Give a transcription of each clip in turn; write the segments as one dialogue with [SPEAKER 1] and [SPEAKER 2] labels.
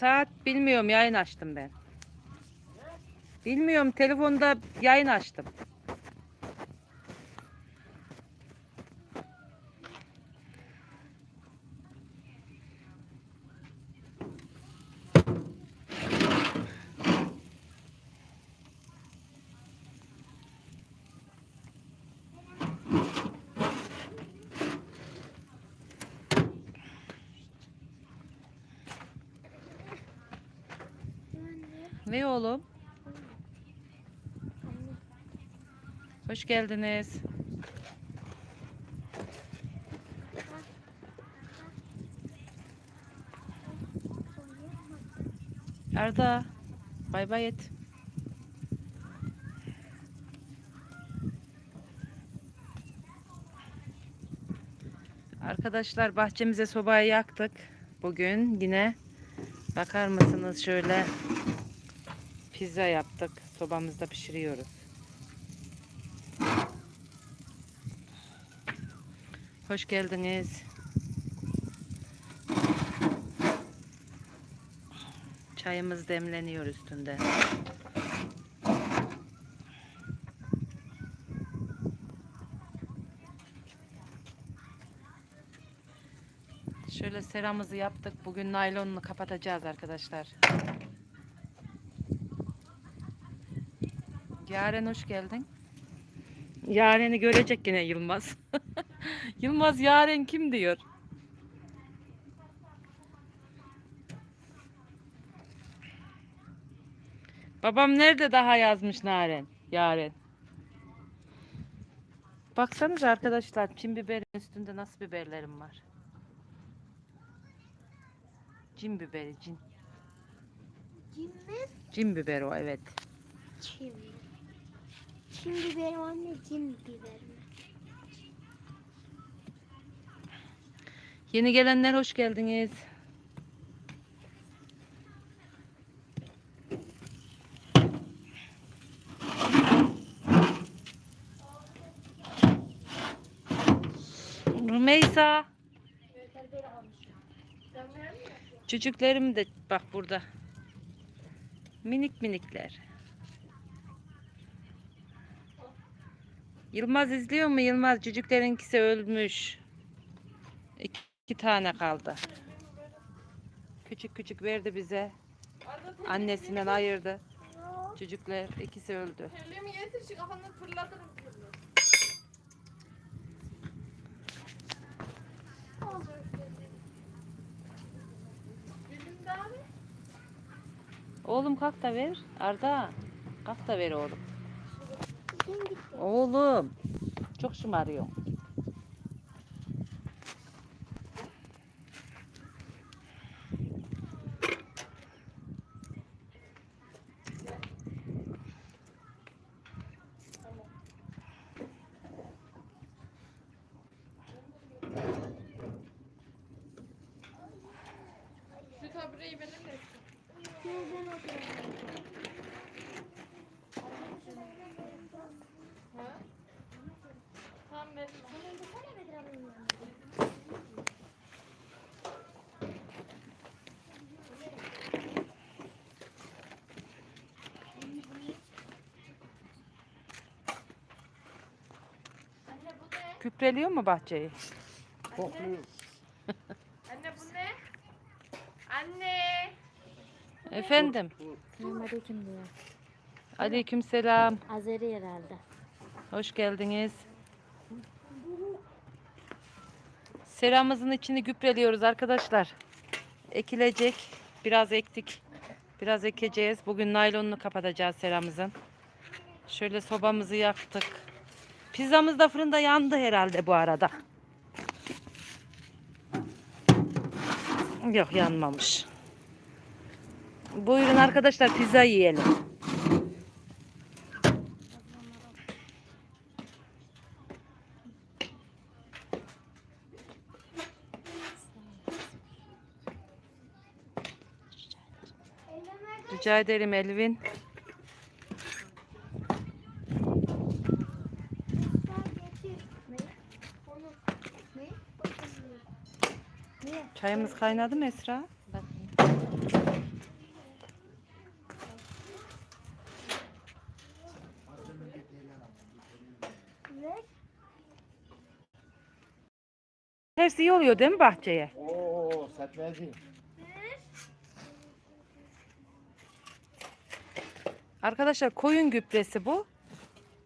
[SPEAKER 1] Saat bilmiyorum yayın açtım ben. Bilmiyorum telefonda yayın açtım. Ne oğlum? Hoş geldiniz. Arda, bay bay et. Arkadaşlar bahçemize sobayı yaktık. Bugün yine bakar mısınız şöyle pizza yaptık. Sobamızda pişiriyoruz. Hoş geldiniz. Çayımız demleniyor üstünde. Şöyle seramızı yaptık. Bugün naylonunu kapatacağız arkadaşlar. Yaren hoş geldin. Yaren'i görecek yine Yılmaz. Yılmaz Yaren kim diyor? Babam nerede daha yazmış Naren? Yaren. Baksanıza arkadaşlar çim biberin üstünde nasıl biberlerim var. Cin biberi cin.
[SPEAKER 2] Cin mi?
[SPEAKER 1] Cin biberi o evet.
[SPEAKER 2] Çim. Çim biberi anne cin?
[SPEAKER 1] Yeni gelenler hoş geldiniz. Rümeysa. Çocuklarım da bak burada. Minik minikler. Yılmaz izliyor mu? Yılmaz çocuklarınkisi ölmüş. İki, iki tane kaldı. Küçük küçük verdi bize. Annesinden ayırdı. Çocuklar ikisi öldü. Oğlum kalk da ver. Arda kalk da ver oğlum. Oğlum çok şımarıyor.
[SPEAKER 3] Şu tabureyi benim de.
[SPEAKER 2] Nereden oturuyorsun?
[SPEAKER 3] Ha? Tamam ben.
[SPEAKER 2] Hemen desene Bedir ablanın yanına.
[SPEAKER 3] Anne bu ne?
[SPEAKER 1] Küpreliyor mu bahçeyi?
[SPEAKER 3] Anne. Anne bu ne? Anne.
[SPEAKER 1] Efendim.
[SPEAKER 2] Selamünaleyküm diyor.
[SPEAKER 1] Aleykümselam.
[SPEAKER 2] Azeri herhalde.
[SPEAKER 1] Hoş geldiniz. Seramızın içini gübreliyoruz arkadaşlar. Ekilecek. Biraz ektik. Biraz ekeceğiz. Bugün naylonunu kapatacağız seramızın. Şöyle sobamızı yaktık. Pizzamız da fırında yandı herhalde bu arada. Yok yanmamış. Buyurun arkadaşlar pizza yiyelim. Rica ederim Elvin.
[SPEAKER 2] Niye?
[SPEAKER 1] Çayımız kaynadı mı Esra? Bakayım. Ne? İyi oluyor değil mi bahçeye?
[SPEAKER 4] Oo saçma.
[SPEAKER 1] Arkadaşlar koyun gübresi bu.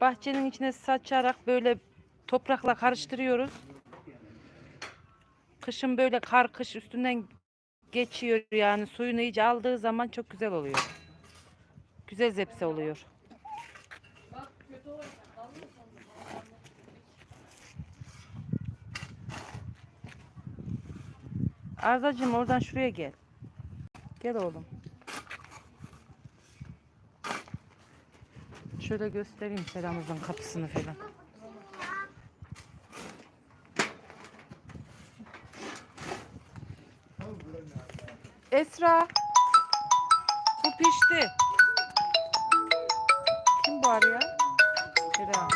[SPEAKER 1] Bahçenin içine saçarak böyle toprakla karıştırıyoruz. Kışın böyle kar kış üstünden geçiyor yani suyunu iyice aldığı zaman çok güzel oluyor. Güzel zepse oluyor. Arzacığım oradan şuraya gel. Gel oğlum. Şöyle göstereyim selamımızın kapısını falan. Esra. Bu pişti. Kim arıyor? Selam.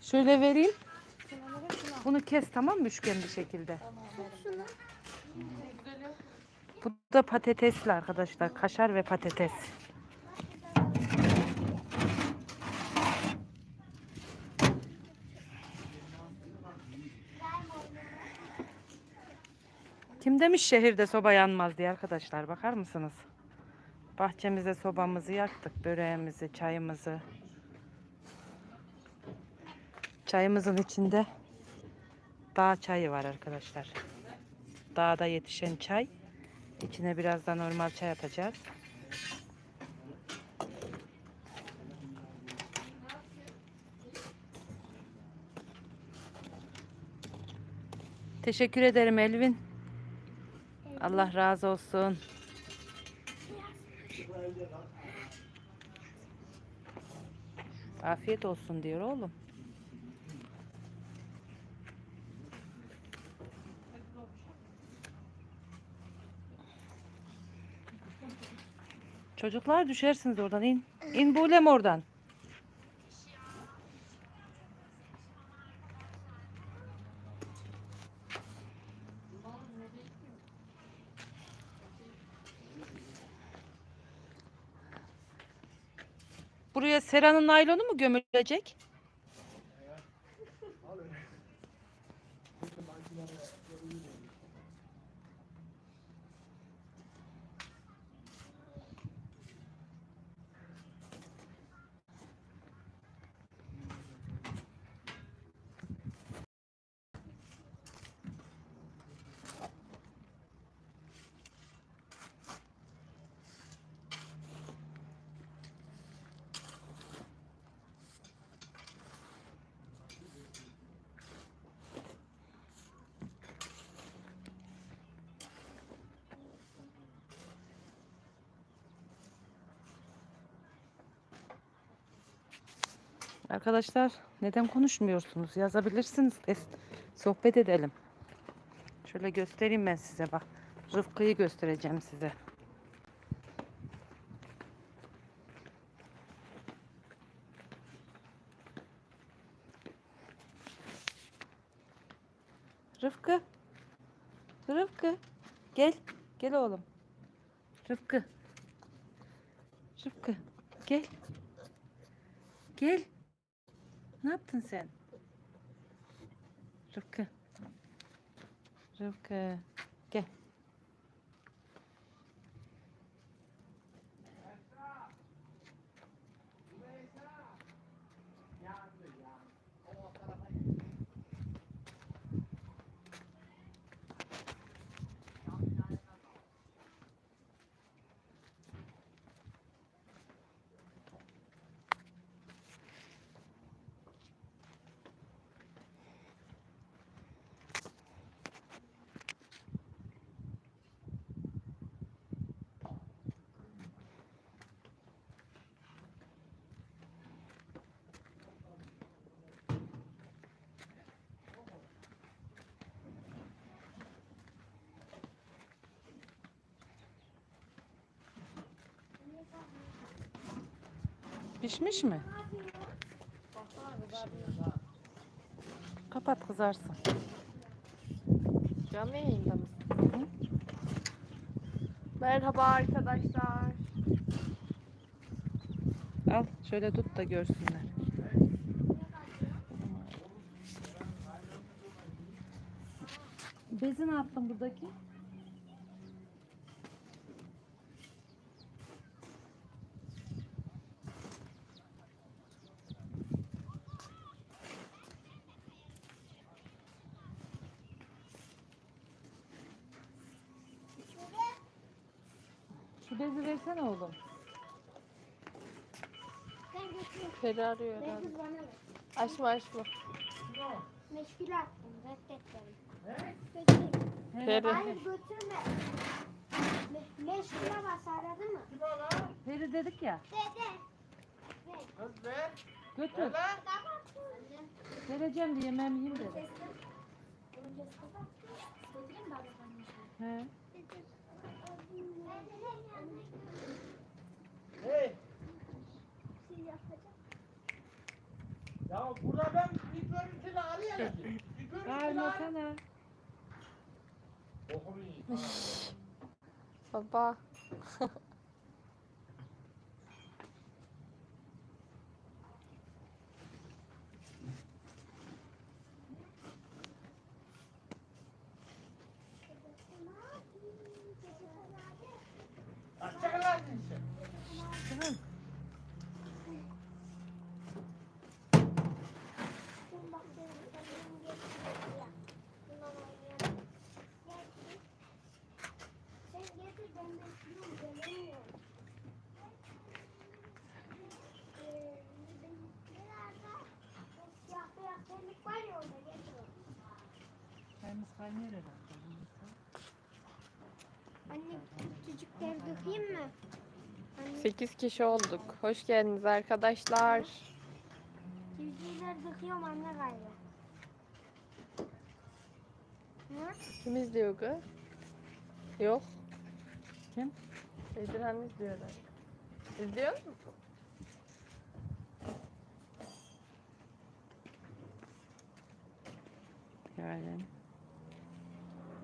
[SPEAKER 1] Şöyle vereyim. Bunu kes tamam mı üçgen bir şekilde. Bu da patatesli arkadaşlar. Kaşar ve patates. Kim demiş şehirde soba yanmaz diye arkadaşlar bakar mısınız? Bahçemize sobamızı yaktık. Böreğimizi, çayımızı. Çayımızın içinde dağ çayı var arkadaşlar. Dağda yetişen çay. İçine biraz da normal çay atacağız. Teşekkür ederim Elvin. Allah razı olsun. Afiyet olsun diyor oğlum. Çocuklar düşersiniz oradan in. İn Bulem oradan. Buraya Sera'nın naylonu mu gömülecek? Arkadaşlar neden konuşmuyorsunuz? Yazabilirsiniz. Es- sohbet edelim. Şöyle göstereyim ben size bak. Rıfkı'yı göstereceğim size. Rıfkı. Rıfkı. Gel. Gel oğlum. Rıfkı. Rıfkı. Gel. Gel. Ne yaptın sen? Rıfkı. Rıfkı. Gel. Pişmiş mi? kapat kızarsın.
[SPEAKER 3] Canlı yayında mısın? Merhaba arkadaşlar.
[SPEAKER 1] Al şöyle tut da görsünler. Bezi ne yaptın buradaki? Şu bezi versene oğlum.
[SPEAKER 2] Ben götürüyorum. Ben
[SPEAKER 3] herhalde.
[SPEAKER 2] kız bana ver.
[SPEAKER 3] Açma açma.
[SPEAKER 2] Meşgul attım. Reddet beni. Götüreyim. Hayır götürme. Me meşgule bas aradın mı?
[SPEAKER 1] Peri dedik ya.
[SPEAKER 2] Dede.
[SPEAKER 1] Götür.
[SPEAKER 2] Tamam.
[SPEAKER 1] Vereceğim diye yemeğimi yiyeyim dedi. He.
[SPEAKER 4] Hey, ya burada ben bir görüntülü arayamadım. Bir.
[SPEAKER 1] Bağırmasana.
[SPEAKER 4] Okuyun.
[SPEAKER 3] Baba.
[SPEAKER 1] Çayımız kaynıyor herhalde.
[SPEAKER 2] Anne küçükleri dökeyim mi? Anne
[SPEAKER 3] 8 kişi olduk. Hoş geldiniz arkadaşlar.
[SPEAKER 2] civcivleri döküyorum anne gayrı. Hı?
[SPEAKER 3] Kim izliyor kız? Yok.
[SPEAKER 1] Kim?
[SPEAKER 3] Edirhan izliyor herhalde. İzliyor musun?
[SPEAKER 1] Yani.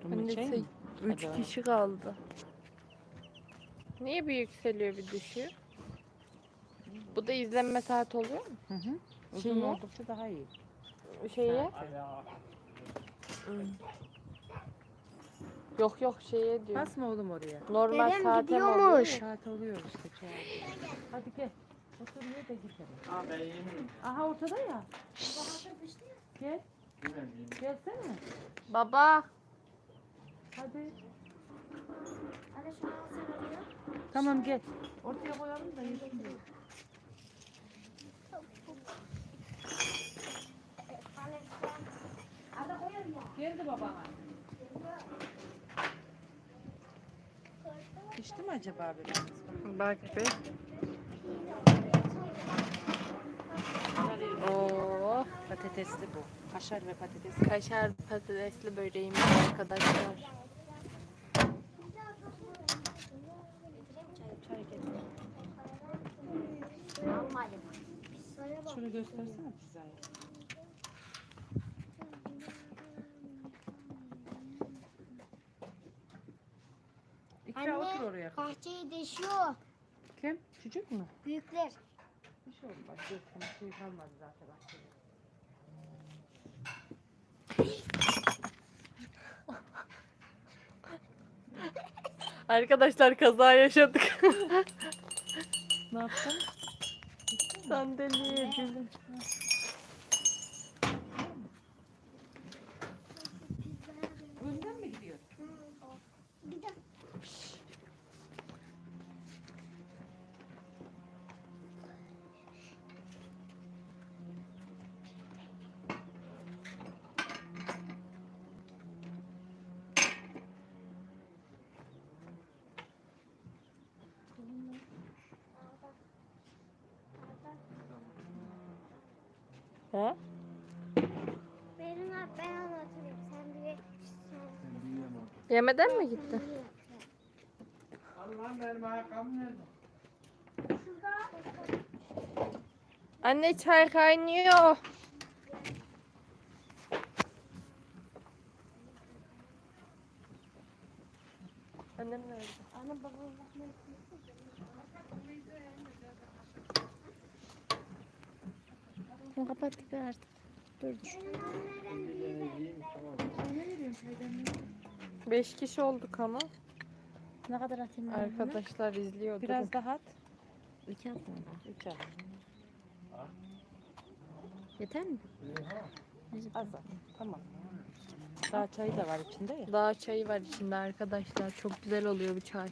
[SPEAKER 3] Anne 3
[SPEAKER 1] Hadi.
[SPEAKER 3] kişi kaldı. Niye bir yükseliyor bir düşüyor? Bu da izlenme saat oluyor mu?
[SPEAKER 1] Hı hı. Uzun
[SPEAKER 3] Şeye?
[SPEAKER 1] oldukça daha iyi.
[SPEAKER 3] Şeye? Yok yok şeye diyor.
[SPEAKER 1] Basma oğlum oraya.
[SPEAKER 3] Normal
[SPEAKER 2] Dedem
[SPEAKER 3] saate mi
[SPEAKER 2] gidiyormuş.
[SPEAKER 3] oluyor?
[SPEAKER 1] Saat oluyor işte. çay. Hadi gel. Otur ye de gidelim.
[SPEAKER 4] Ha ben yemeyeyim.
[SPEAKER 1] Aha ortada ya. Gel.
[SPEAKER 4] Yemem yemem.
[SPEAKER 1] Gelsene.
[SPEAKER 3] Baba.
[SPEAKER 1] Hadi.
[SPEAKER 2] Anne şunu alsana diyor.
[SPEAKER 1] Tamam gel. Ortaya koyalım da yesin diye. Geldi babana. Pişti mi acaba biraz?
[SPEAKER 3] Bak be. Oo,
[SPEAKER 1] Patatesli bu. Kaşar ve patates.
[SPEAKER 3] kaşar patatesli böreğimiz arkadaşlar.
[SPEAKER 1] Çay getir.
[SPEAKER 2] Almadım. Sana bak.
[SPEAKER 1] Şunu göstersene pizzayı. İkra
[SPEAKER 2] Anne.
[SPEAKER 1] otur oraya.
[SPEAKER 2] Bahçeyi deşiyor.
[SPEAKER 1] Kim? Çocuk mu?
[SPEAKER 2] Büyükler.
[SPEAKER 1] Bir şey olmaz. Görsün. Bir şey kalmadı zaten. bahçede.
[SPEAKER 3] Arkadaşlar kaza yaşadık.
[SPEAKER 1] Ne yaptın?
[SPEAKER 3] Sandalyeye yedim. He?
[SPEAKER 2] Berin abi ben anlatayım. Sen bir
[SPEAKER 3] Yemeden mi gitti?
[SPEAKER 4] Allah'ım benim ayakkabım nerede?
[SPEAKER 3] Anne çay kaynıyor. Annem nerede?
[SPEAKER 2] Ana babamın bakmayı
[SPEAKER 3] Bunu kapattık artık. Dur dur. Beş kişi olduk ama.
[SPEAKER 5] Ne kadar atayım ben bunu?
[SPEAKER 3] Arkadaşlar izliyor.
[SPEAKER 1] Biraz daha at.
[SPEAKER 5] İki at mı?
[SPEAKER 1] Üç at.
[SPEAKER 5] Yeter mi?
[SPEAKER 1] Az at. Tamam. Daha çayı da var içinde ya.
[SPEAKER 3] Daha çayı var içinde arkadaşlar. Çok güzel oluyor bu çay.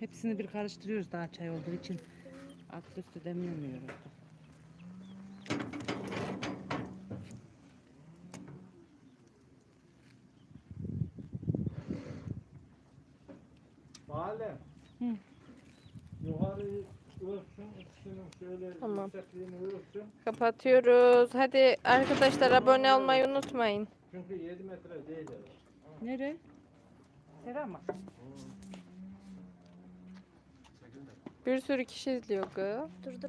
[SPEAKER 1] Hepsini bir karıştırıyoruz daha çay olduğu için. Alt üstü demlemiyoruz.
[SPEAKER 4] Mahalle.
[SPEAKER 1] Hı.
[SPEAKER 4] Yukarıyı ölçsün, ikisinin şöyle
[SPEAKER 3] Tamam.
[SPEAKER 4] yüksekliğini ölçsün.
[SPEAKER 3] Kapatıyoruz. Hadi arkadaşlar abone olmayı unutmayın.
[SPEAKER 4] Çünkü 7 metre değil. herhalde.
[SPEAKER 1] Nere? Sera mı?
[SPEAKER 3] Bir sürü kişi izliyor kız.
[SPEAKER 5] Dur dur